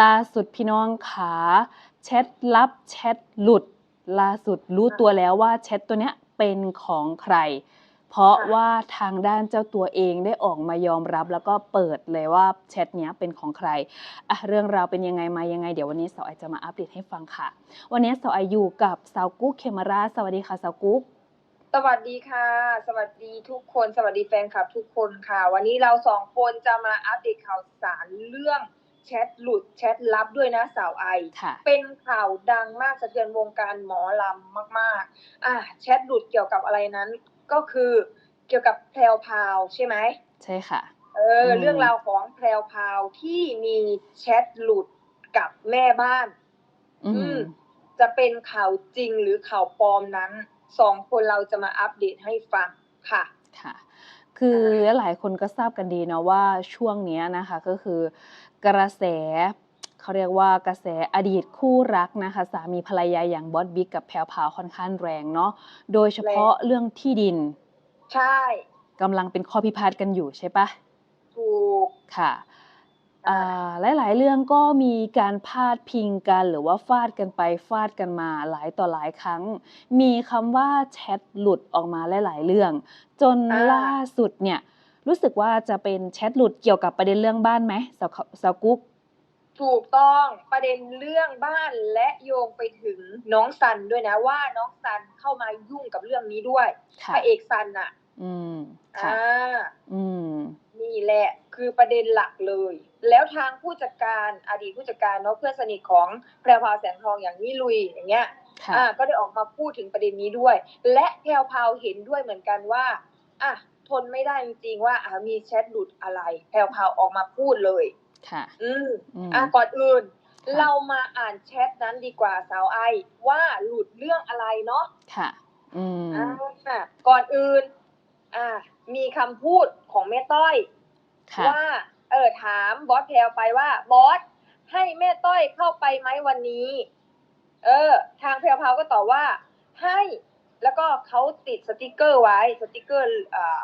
ล่าสุดพี่น้องขาแชทลับแชทหลุด ล่าสุดรู้ตัวแล้วว่าแชทตัวเนี้ยเป็นของใคร เพราะว่าทางด้านเจ้าตัวเองได้ออกมายอมรับ แล้วก็เปิดเลยว่าแชทเนี้ยเป็นของใครอะเรื่องราวเป็นยังไงมายังไงเดี๋ยววันนี้สาวไอจะมาอัปเดตให้ฟังค่ะ วันนี้สาวไออยู่กับสาวกุ๊กเคมาราสวัสดีค่ะสาวกุ๊กสวัสดีค่ะ สวัสดีทุกคน สวัสดีแฟนคลับทุกคนค่ะ วันนี้เราสองคนจะมาอัปเดตข่าวสารเรื่อง แชทหลุดแชทลับด้วยนะสาวไอค่ะเป็นข่าวดังมากสะเทือนวงการหมอลำมากๆ อะแชทหลุดเกี่ยวกับอะไรนั้น ก็คือเกี่ยวกับแพรวพราวใช่ไหมใช่ค่ะ เอออืมเรื่องราวของแพรวพราวที่มีแชทหลุดกับแม่บ้าน อือืมมจะเป็นข่าวจริงหรือข่าวปลอมนั้นสองคนเราจะมาอัปเดตให้ฟังค่ะค่ะ คือหลายคนก็ทราบกันดีเนาะว่าช่วงเนี้ยนะคะก็คือ กระแสเขาเรียกว่ากระแสอดีตคู่รักนะคะ สามีภรรยาอย่างบอสบิ๊กกับแพรวพราวค่อนข้างแรงเนาะโดยเฉพาะเรื่องที่ดิน ใช่กำลังเป็นข้อพิพาทกันอยู่ใช่ปะถูกค่ะอ่าอ่าหลาย ๆ เรื่องก็มีการพาดพิงกันหรือว่าฟาดกันไปฟาดกันมาหลายต่อหลายครั้ง มีคำว่าแชทหลุดออกมาหลาย ๆ เรื่อง จนอ่าล่าสุดเนี่ย รู้สึกว่าจะเป็นแชทหลุดเกี่ยวกับประเด็นเรื่องบ้านไหมสาวสาวกุ๊กถูกต้องประเด็นเรื่องบ้านและโยงไปถึงน้องซันด้วยนะว่าน้องซันเข้ามายุ่งกับเรื่องนี้ด้วยพค่ะระเอกซันน่ะอืมค่ะอ่าอืมนี่แหละคือประเด็นหลักเลย แล้วทางผู้จัดการอดีตผู้จัดการเนาะเพื่อนสนิทของแพรวพราวแสงทองอย่างนี่ลุยอย่างเงี้ยค่ะอ่าก็ได้ออกมาพูดถึงประเด็นนี้ด้วย และแพรวพราวเห็นด้วยเหมือนกันว่าอะ ทนไม่ได้จริงๆว่าอ่ามีแชทหลุดอะไรแพรวพราวออกมาพูดเลย ค่ะ อืมอืมอะก่อนอื่นค่ะเรามาอ่านแชทนั้นดีกว่าสาวไอว่าหลุดเรื่องอะไรเนาะค่ะ อืมอ่าก่อนอื่น อ่า มีคำพูดของแม่ต้อยค่ะว่า เออถามบอสแพลวไปว่าบอสให้แม่ต้อยเข้าไปไหมวันนี้ เออ ทางแพลวพราวก็ตอบว่า ให้ แล้วก็เขาติดสติกเกอร์ไว้สติกเกอร์อ่า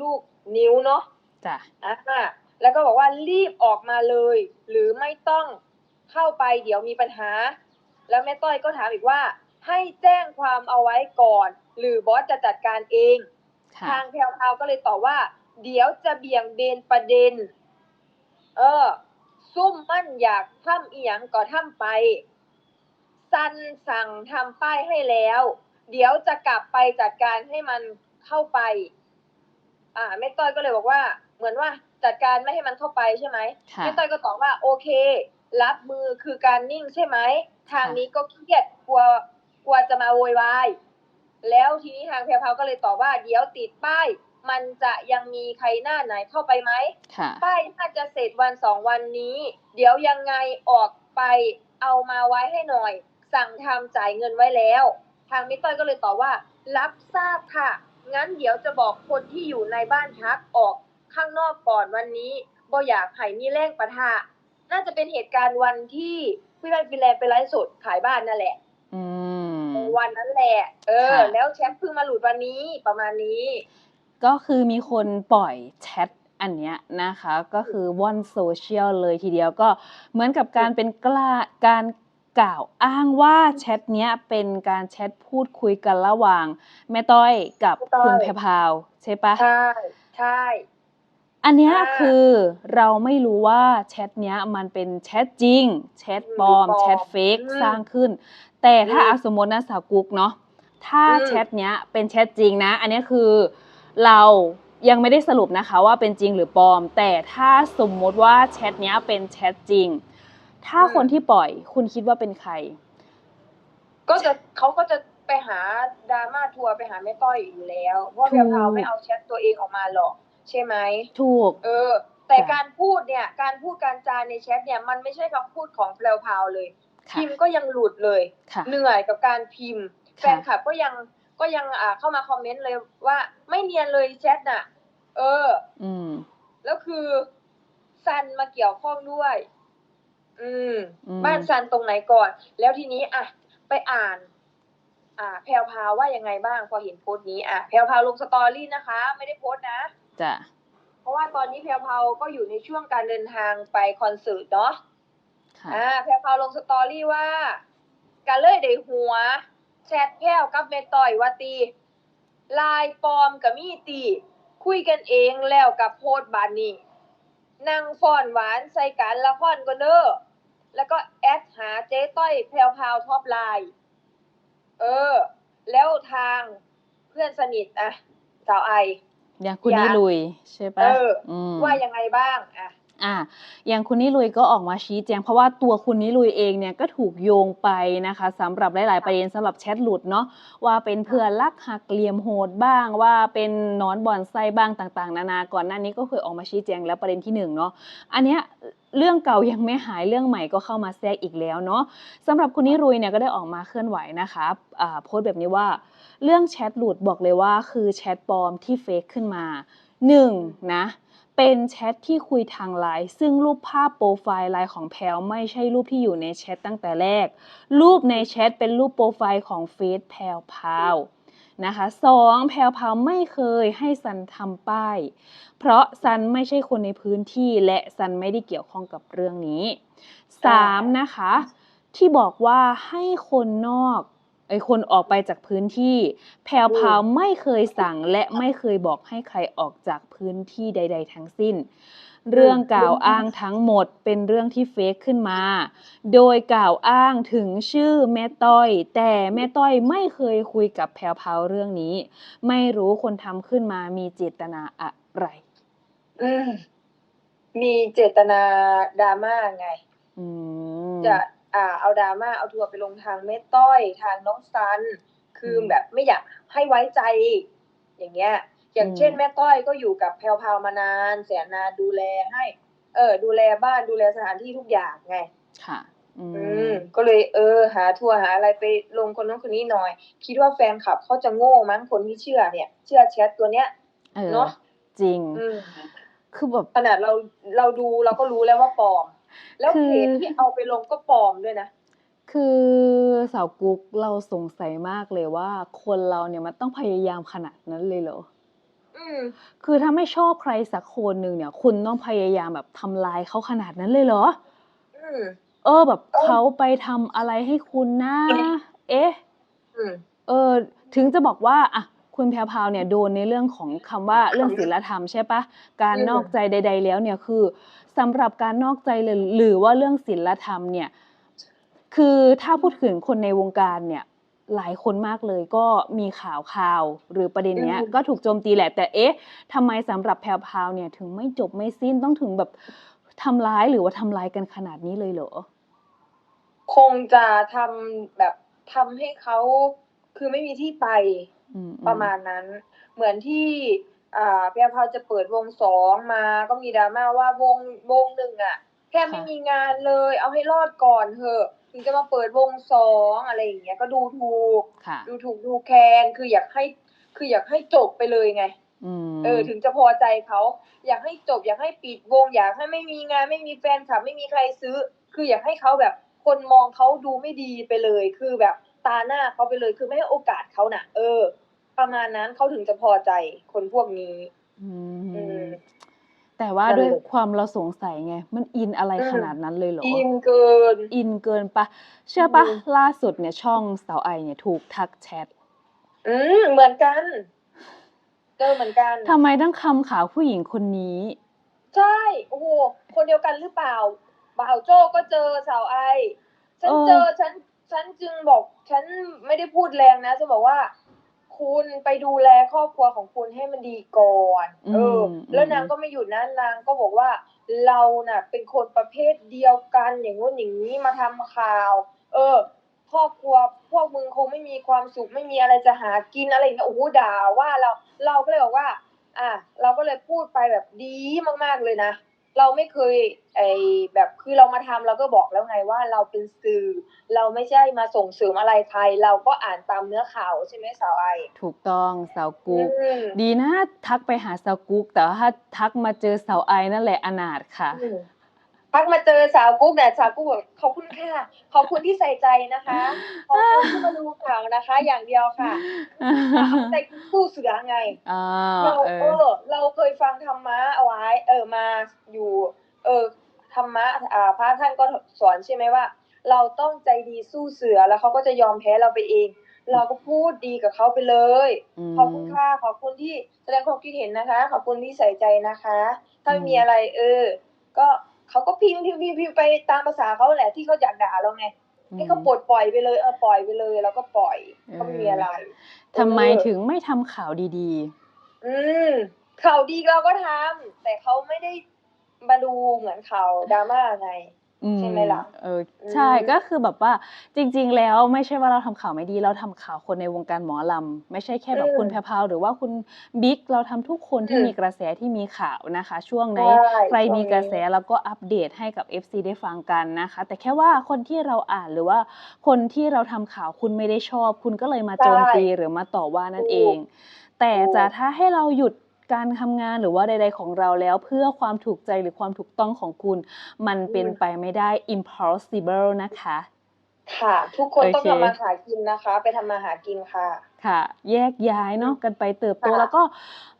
ลูกนิ้วเนาะจ้ะอ่าแล้วก็บอกว่ารีบออกมาเลย หรือไม่ต้องเข้าไปเดี๋ยวมีปัญหา แล้วแม่ต้อยก็ถามอีกว่า ให้แจ้งความเอาไว้ก่อน หรือบอสจะจัดการเองค่ะทางแพลวๆก็เลยตอบว่า เดี๋ยวจะเบี่ยงเบนประเด็น เออ ซุ่มมั่นอยากทำอีหยังก็ทำไปซันสั่งทำป้ายให้แล้ว เดี๋ยวจะกลับไปจัดการให้มันเข้าไป อ่าแม่ต้อยก็เลยบอกว่า เหมือนว่าจัดการไม่ให้มันเข้าไปใช่ไหมค่ะแม่ต้อยก็ตอบว่า โอเค รับมือคือการนิ่งใช่ไหมทางนี้ก็เครียดกลัวกลัวจะมาโวยวายแล้วทีนี้ทางแพรวพราวก็เลยตอบว่า เดี๋ยวติดป้ายมันจะยังมีใครหน้าไหนเข้าไปไหมค่ะป้ายน่าจะเสร็จวันสองวันนี้ เดี๋ยวยังไงออกไปเอามาไว้ให้หน่อย สั่งทำจ่ายเงินไว้แล้ว ทางมิต้อยก็เลยตอบว่า รับทราบค่ะ งั้นเดี๋ยวจะบอกคนที่อยู่ในบ้านพักออกข้างนอกก่อนวันนี้บ่อยากให้มีแรงประทะน่าจะเป็นเหตุการณ์วันที่พี่แม่ฟินแลนด์ไปไลฟ์สดขายบ้านนั่นแหละอืมวันนั้นแหละ เออค่ะแล้วแชทเพิ่งมาหลุดวันนี้ประมาณนี้ ก็คือมีคนปล่อยแชทอันเนี้ยนะคะ ก็คือว่อนโซเชียลเลยทีเดียวก็เหมือนกับการเป็นกล้าการ กล่าวอ้างว่าแชทเนี้ยเป็นการแชทพูดคุยกันระหว่าง แม่ต้อยกับแม่ต้อย คุณแพรพราวใช่ปะ ใช่ใช่ อันเนี้ยอ่าคือเราไม่รู้ว่าแชทเนี้ยมันเป็นแชทจริง แชทปลอมหรือปลอมแชทเฟกอืมสร้างขึ้น แต่ถ้าอืมเอาสมมตินะสาวกุ๊กเนาะถ้าอืม แชทเนี้ยเป็นแชทจริงนะ อันเนี้ยคือเรายังไม่ได้สรุปนะคะว่าเป็นจริงหรือปลอม แต่ถ้าสมมติว่าแชทเนี้ยเป็นแชทจริง ถ้าคนที่ปล่อย คุณคิดว่าเป็นใคร ก็จะเขาก็จะไปหาดราม่าทัวร์ไปหาแม่ต้อยอยู่แล้ว เพราะถูแพกรวพราวไม่เอาแชทตัวเองออกมาหรอก ใช่ไหมถูก เออ แต่จ้ะการพูดเนี่ย การพูดการจาในแชทเนี่ยมันไม่ใช่คำพูดของแพรวพราวเลยค่ะพิมพ์ก็ยังหลุดเลยค่ะเหนื่อยกับการพิมพ์ แฟค่ะนคลับก็ยังก็ยังอ่าเข้ามาคอมเมนต์เลยว่าไม่เนียนเลยแชทน่ะ เออ อืม แล้วคือซันมาเกี่ยวข้องด้วย อืมอืม บ้านซันตรงไหนก่อน แล้วทีนี้อะไปอ่าน อ่า แพลวพราวว่ายังไงบ้างพอเห็นโพสต์นี้อะแพลวพราวลงสตอรี่นะคะ ไม่ได้โพสต์นะจ้ะเพราะว่าตอนนี้แพลวพราวก็อยู่ในช่วงการเดินทางไปคอนเสิร์ตเนาะค่ะอ่าแพรพราวลงสตอรี่ว่าการเลยได้หัวแชทแพ้วกับเมต่อยว่าตีลายปลอมกับมีตีคุยกันเองแล้วกับโพสต์บานนี้นางฟอนหวานใส่กันละครก็เด้อ แล้วก็แอดหาเจ๊ต้อยแพรวพราวท็อปไลน์เออ แล้วทางเพื่อนสนิทอะสาวไออย่างคุณอย่านิลุยใช่ปะเออมว่ายังไงบ้างอะ อะอย่างคุณนิลุยก็ออกมาชี้แจงเพราะว่าตัวคุณนิลุยเองเนี่ยก็ถูกโยงไปนะคะสำหรับหลาย ๆ ประเด็นสำหรับแชทหลุดเนาะว่าเป็นเพื่อนลักหักเหลี่ยมโหดบ้าง ว่าเป็นนอนบ่อนไส้บ้างต่าง ๆ นานาก่อนหน้านี้ก็เคยออกมาชี้แจงแล้วประเด็นที่หนึ่งเนาะอันเนี้ยเรื่องเก่ายังไม่หายเรื่องใหม่ก็เข้ามาแทรกอีกแล้วเนาะสำหรับคุณนิรุยเนี่ยก็ได้ออกมาเคลื่อนไหวนะคะโพสต์แบบนี้ว่า เรื่องแชทหลุดบอกเลยว่าคือแชทปลอมที่เฟซขึ้นมาหนึ่งนะ เป็นแชทที่คุยทางไลน์ซึ่งรูปภาพโปรไฟล์ไลน์ของแพลวไม่ใช่รูปที่อยู่ในแชทตั้งแต่แรก รูปในแชทเป็นรูปโปรไฟล์ของเฟซแพลวพราวนะคะสองแพลวพราวไม่เคยให้ซันทำป้าย เพราะซันไม่ใช่คนในพื้นที่และซันไม่ได้เกี่ยวข้องกับเรื่องนี้สามนะคะ ที่บอกว่าให้คนนอก ไอ้คนออกไปจากพื้นที่ แพรวพราวไม่เคยสั่งและไม่เคยบอกให้ใครออกจากพื้นที่ใด ๆ ทั้งสิ้น เรื่องกล่าวอ้างทั้งหมดเป็นเรื่องที่เฟกขึ้นมา โดยกล่าวอ้างถึงชื่อแม่ต้อย แต่แม่ต้อยไม่เคยคุยกับแพรวพราวเรื่องนี้ ไม่รู้คนทำขึ้นมามีเจตนาอะไร อืมมีเจตนาดราม่าไงอืมจะ อ่าเอาดราม่าเอาทัวร์ไปลงทางเมต้อยทางน้องซัน คืออมแบบไม่อยากให้ไว้ใจ อย่างเงี้ย อย่างอืมเช่นแม่ต้อยก็อยู่กับแพลวพราวมานาน แสนนานดูแลให้ เออ ดูแลบ้านดูแลสถานที่ทุกอย่างไง ค่ะอือืมมก็เลยเออ หาทัวร์หาอะไรไปลงคนนั้นคนนี้หน่อย คิดว่าแฟนคลับเขาจะโง่มั้งคนที่เชื่อเนี่ย เชื่อแชทตัวเนี้ยเออเนอะจริงอืมคือแบบขนาดเราเราดูเราก็รู้แล้วว่าปลอม แล้วคือเพจที่เอาไปลงก็ปลอมด้วยนะ คือสาวกุ๊กเราสงสัยมากเลยว่า คนเราเนี่ยมันต้องพยายามขนาดนั้นเลยเหรออืมคือถ้าไม่ชอบใครสักคนหนึ่งเนี่ย คุณต้องพยายามแบบทำลายเขาขนาดนั้นเลยเหรออืมเออแบบเออเขาไปทำอะไรให้คุณนะ เอ๊ะอืมเออ ถึงจะบอกว่า อะ คุณแพรวพราวเนี่ยโดนในเรื่องของคำว่าเรื่องศีลธรรมใช่ปะการอืมนอกใจใด ๆ แล้วเนี่ยคือสำหรับการนอกใจหรือหรือว่าเรื่องศีลธรรมเนี่ยคือถ้าพูดถึงคนในวงการเนี่ยหลายคนมากเลยก็มีข่าวข่าวหรือประเด็นเนี้ยอืมก็ถูกโจมตีแหละแต่เอ๊ะทำไมสำหรับแพรวพราวเนี่ยถึงไม่จบไม่สิ้นต้องถึงแบบทำร้ายหรือว่าทำร้ายกันขนาดนี้เลยเหรอคงจะทำแบบทำให้เขาคือไม่มีที่ไปอืม ประมาณนั้น เหมือนที่อ่าแพรวพราวจะเปิดวงสองมาก็มีดราม่าว่าวงวงหนึ่งอะแค่ไม่มีงานเลย เอาให้รอดก่อนเถอะถึงจะมาเปิดวงสองอะไรอย่างเงี้ยก็ดูถูกค่ะดูถูกดูแคลนคืออยากให้คืออยากให้จบไปเลยไงอืมเออ ถึงจะพอใจเขาอยากให้จบ อยากให้ปิดวง อยากให้ไม่มีงาน ไม่มีแฟนคลับ ไม่มีใครซื้อ คืออยากให้เขาแบบคนมองเขาดูไม่ดีไปเลย คือแบบ ตาหน้าเขาไปเลยคือไม่ให้โอกาสเขาน่ะ เออ ประมาณนั้นเขาถึงจะพอใจคนพวกนี้ อือืมมแต่ว่านั่นด้วยเลยความเราสงสัยไง มันอินอะไรอืมขนาดนั้นเลยเหรอ อินเกิน อินเกินปะ เชื่อปะอืมล่าสุดเนี่ยช่องสาวไอเนี่ยถูกทักแชท อืมเหมือนกันเจอเหมือนกันทำไมต้องคำขาวผู้หญิงคนนี้ ใช่ โอ้โห คนเดียวกันหรือเปล่า บ่าวโจ้ก็เจอสาวไอ ฉันเออเจอ ฉัน ฉันจึงบอกฉันไม่ได้พูดแรงนะจะบอกว่า คุณไปดูแลครอบครัวของคุณให้มันดีก่อนเออ แล้วนางก็ไม่หยุดนะนางก็บอกว่าเราน่ะ เป็นคนประเภทเดียวกันอย่างงู้นอย่างนี้มาทำข่าว เออครอบครัวพวกมึงคงไม่มีความสุขไม่มีอะไรจะหากินอะไรอย่างเงี้ยโอ้โหด่าว่าเราเราก็เลยบอกว่า อะเราก็เลยพูดไปแบบดีมากๆเลยนะ เราไม่เคยไอแบบคือเรามาทำเราก็บอกแล้วไงว่าเราเป็นสื่อ เราไม่ใช่มาส่งเสริมอะไรใคร เราก็อ่านตามเนื้อข่าวใช่ไหมสาวไอถูกต้องสาวกุ๊กอืมดีนะทักไปหาสาวกุ๊กแต่ว่าถ้าทักมาเจอสาวไอนั่นแหละอนาถค่ะอืม พักมาเจอสาวกุ๊กเนี่ยสาวกุ๊กบอกขอบคุณค่ะขอบคุณที่ใส่ใจนะคะขอบคุณที่มาดูข่าวนะคะ อย่างเดียวค่ะใส่คู่เสือไงอ่าเราเอเอออ เราเคยฟังธรรมะเอาไว้ เออมาอยู่ เออธรรมะอ่าพระท่านก็สอนใช่ไหมว่า เราต้องใจดีสู้เสือแล้วเขาก็จะยอมแพ้เราไปเอง เราก็พูดดีกับเขาไปเลยมขอบคุณค่ะขอบคุณที่แสดงความคิดเห็นนะคะ ขอบคุณที่ใส่ใจนะคะ ถ้าอืมมีอะไร เออ ก็ เขาก็พิมพ์พิมพ์พิมพ์พิมพ์ไปตามภาษาเขาแหละที่เขาอยากด่าเราไงให้เขาปลดปล่อยไปเลยเออปล่อยไปเลยแล้วก็ปล่อยก็ไม่มีอะไรทำไมเออถึงไม่ทำข่าวดีอืมข่าวดีเราก็ทำแต่เขาไม่ได้มาดูเหมือนข่าวดราม่าไงๆอื ใช่ไหมล่ะเอออืมใช่ก็คือแบบว่าจริง ๆ แล้วไม่ใช่ว่าเราทำข่าวไม่ดี เราทำข่าวคนในวงการหมอลำไม่ใช่แค่แบบอืมคุณแพรพราวหรือว่าคุณบิ๊กเราทำทุกคนที่อืมมีกระแสที่มีข่าวนะคะ ช่วงไหนใช่ใครมีกระแสช่วงนี้แล้วก็อัปเดตให้กับ FC ได้ฟังกันนะคะ แต่แค่ว่าคนที่เราอ่านหรือว่า คนที่เราทำข่าวคุณไม่ได้ชอบ คุณก็เลยมาโจมตีหรือมาต่อว่านั่นเอง แต่ถูกจะถ้าให้เราหยุด การทำงานหรือว่าใด ๆ ของเราแล้ว เพื่อความถูกใจหรือความถูกต้องของคุณ มันเป็นไปไม่ได้ impossible นะคะ ค่ะ ทุกคนโอเคต้องทำมาหากินนะคะ ไปทำมาหากินค่ะ ค่ะ แยกย้ายเนาะกันไปเติบโตค่ะแล้วก็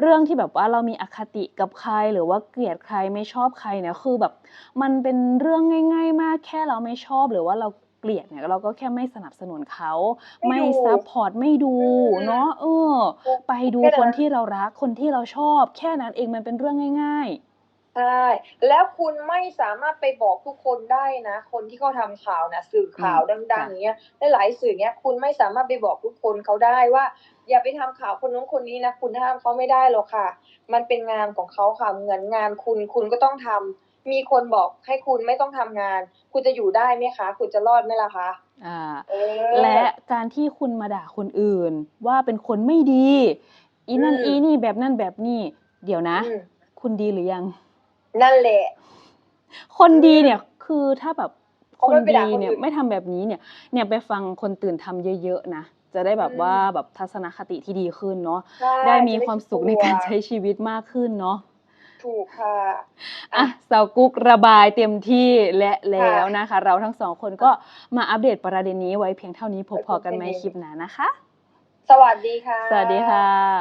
เรื่องที่แบบว่าเรามีอคติกับใครหรือว่าเกลียดใครไม่ชอบใครเนี่ยคือแบบ มันเป็นเรื่องง่าย ๆ มากแค่เราไม่ชอบหรือว่าเรา เกลียดเนี่ยเราก็แค่ไม่สนับสนุนเขา ไม่ไม่ดูซัพพอร์ตไม่ดูอืมเนาะเออ ไปดูแค่นั้นคนที่เรารักคนที่เราชอบ แค่นั้นเองมันเป็นเรื่องง่ายใช่แล้วคุณไม่สามารถไปบอกทุกคนได้นะ คนที่เขาทำข่าวนะสื่อข่าวอืมดังๆค่ะอย่างเงี้ยหลายๆสื่อเนี้ยคุณไม่สามารถไปบอกทุกคนเขาได้ว่า อย่าไปทำข่าวคนนู้นคนนี้นะคุณห้ามเขาไม่ได้หรอกค่ะ มันเป็นงานของเขาค่ะเหมือนงานคุณคุณก็ต้องทำ มีคนบอกให้คุณไม่ต้องทำงาน คุณจะอยู่ได้ไหมคะ คุณจะรอดไหมล่ะคะๆอ่าเออและการที่คุณมาด่าคนอื่น ว่าเป็นคนไม่ดี อีนั่นอืมอีนี่แบบนั่นแบบนี่ เดี๋ยวนะอืมคุณดีหรือยัง นั่นแหละ คนดีเนี่ยคือถ้าแบบคเขานไม่ไปดีด่าคนเนี่ยอื่นไม่ทำแบบนี้เนี่ย เนี่ยไปฟังคนตื่นทำเยอะๆนะจะได้แบบอืมว่าแบบทัศนคติที่ดีขึ้นเนาะใช่ได้มีความสุขในการจะได้ใช้ชีวิตมากขึ้นเนาะ ถูกค่ะ อะสาวกุ๊กระบายเต็มที่และแล้วค่ะนะคะ เราทั้งสองคนก็มาอัปเดตประเด็นนี้ไว้เพียงเท่านี้พบพอกันไว้ไหมเพียงคลิปหน้านะคะ สวัสดีค่ะ สวัสดีค่ะ